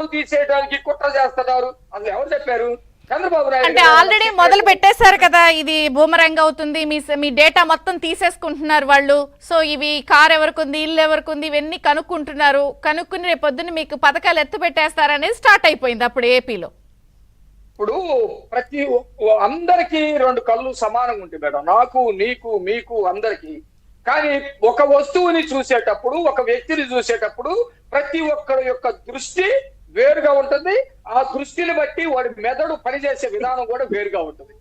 జీతాలు తీసేయడానికి కుట్ర చేస్తున్నారు. అసలు ఎవరు చెప్పారు? చంద్రబాబు నాయుడు అంటే ఆల్రెడీ మొదలు పెట్టేశారు కదా ఇది బూమరంగ్ అవుతుంది మీ మీ డేటా మొత్తం తీసేసుకుంటున్నారు వాళ్ళు. సో ఇవి కార్ ఎవరికి ఉంది ఇల్లు ఎవరికి ఉంది ఇవన్నీ కనుక్కుంటున్నారు. కనుక్కుని రేపు పొద్దున్న మీకు పథకాలు ఎత్తు పెట్టేస్తారనేది స్టార్ట్ అయిపోయింది అప్పుడు ఏపీలో ఇప్పుడు ప్రతి అందరికీ రెండు కళ్ళు సమానంగా ఉంటాయి మేడం. నాకు నీకు మీకు అందరికి. కానీ ఒక వస్తువుని చూసేటప్పుడు ఒక వ్యక్తిని చూసేటప్పుడు ప్రతి ఒక్కరి యొక్క దృష్టి వేరుగా ఉంటుంది. ఆ దృష్టిని బట్టి వాడి మెదడు పనిచేసే విధానం కూడా వేరుగా ఉంటుంది.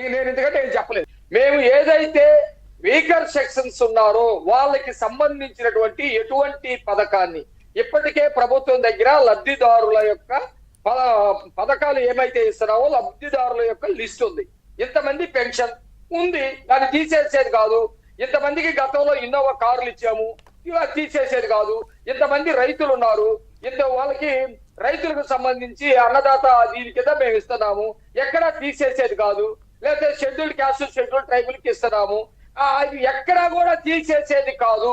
ఇక నేను ఎందుకంటే ఏం చెప్పలేదు. మేము ఏదైతే వీకర్ సెక్షన్స్ ఉన్నారో వాళ్ళకి సంబంధించినటువంటి ఎటువంటి పథకాన్ని ఇప్పటికే ప్రభుత్వం దగ్గర లబ్ధిదారుల యొక్క ప- పథకాలు ఏమైతే ఇస్తున్నావో లబ్ధిదారుల యొక్క లిస్ట్ ఉంది. ఇంతమంది పెన్షన్ ఉంది. దాన్ని తీసేసేది కాదు. ఇంతమందికి గతంలో ఇన్నోవా కార్లు ఇచ్చాము. ఇవి తీసేసేది కాదు. ఇంతమంది రైతులు ఉన్నారు. ఇంత వాళ్ళకి రైతులకు సంబంధించి అన్నదాత దీని కింద మేము ఇస్తున్నాము ఎక్కడా తీసేసేది కాదు లేకపోతే షెడ్యూల్డ్ క్యాస్ట్ షెడ్యూల్డ్ ట్రైబుల్కి ఇస్తున్నాము అది ఎక్కడా కూడా తీసేసేది కాదు.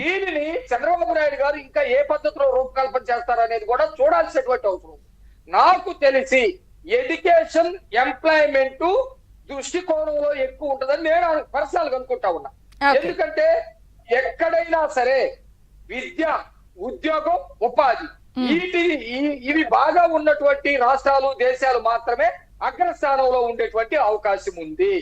దీనిని చంద్రబాబు నాయుడు గారు ఇంకా ఏ పద్ధతిలో రూపకల్పన చేస్తారనేది కూడా చూడాల్సినటువంటి అవసరం. నాకు తెలిసి ఎడ్యుకేషన్ ఎంప్లాయ్మెంట్ దృష్టికోణంలో ఎక్కువ ఉంటుందని నేను పర్సనల్గా అనుకుంటా ఉన్నా. ఎందుకంటే ఎక్కడైనా సరే విద్య ఉద్యోగం ఉపాధి. వీటి ఇవి బాగా ఉన్నటువంటి రాష్ట్రాలు దేశాలు మాత్రమే అగ్రస్థానంలో ఉండేటువంటి అవకాశం ఉంది.